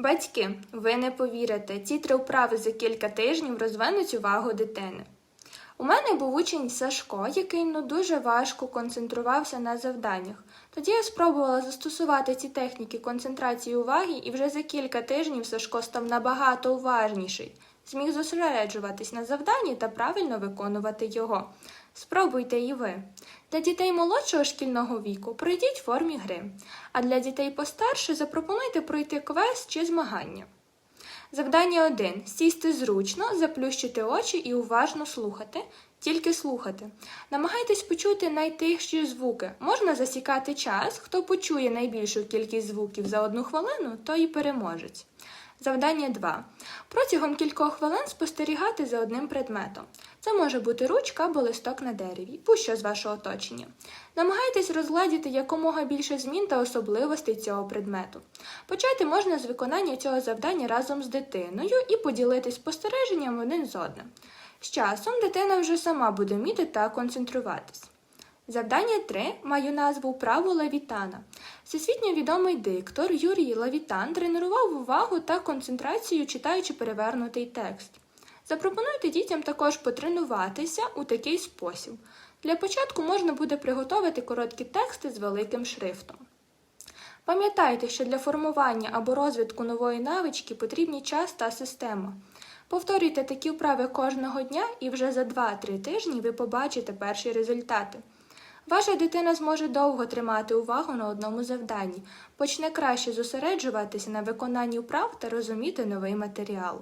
Батьки, ви не повірите, ці три вправи за кілька тижнів розвинуть увагу дитини. У мене був учень Сашко, який ну дуже важко концентрувався на завданнях. Тоді я спробувала застосувати ці техніки концентрації уваги, і вже за кілька тижнів Сашко став набагато уважніший, зміг зосереджуватись на завданні та правильно виконувати його. Спробуйте і ви. Для дітей молодшого шкільного віку пройдіть в формі гри, а для дітей постарше запропонуйте пройти квест чи змагання. Завдання 1. Сісти зручно, заплющити очі і уважно слухати. Тільки слухати. Намагайтесь почути найтихші звуки. Можна засікати час. Хто почує найбільшу кількість звуків за одну хвилину, той і переможець. Завдання 2. Протягом кількох хвилин спостерігати за одним предметом. Це може бути ручка або листок на дереві, будь-що з вашого оточення. Намагайтесь розгладіти якомога більше змін та особливостей цього предмету. Почати можна з виконання цього завдання разом з дитиною і поділитись спостереженням один з одним. З часом дитина вже сама буде вміти та концентруватись. Завдання 3 маю назву Право Левітана. Всесвітньо відомий диктор Юрій Левітан тренував увагу та концентрацію, читаючи перевернутий текст. Запропонуйте дітям також потренуватися у такий спосіб. Для початку можна буде приготувати короткі тексти з великим шрифтом. Пам'ятайте, що для формування або розвитку нової навички потрібні час та система. Повторюйте такі вправи кожного дня, і вже за 2-3 тижні ви побачите перші результати. Ваша дитина зможе довго тримати увагу на одному завданні, почне краще зосереджуватися на виконанні вправ та розуміти новий матеріал.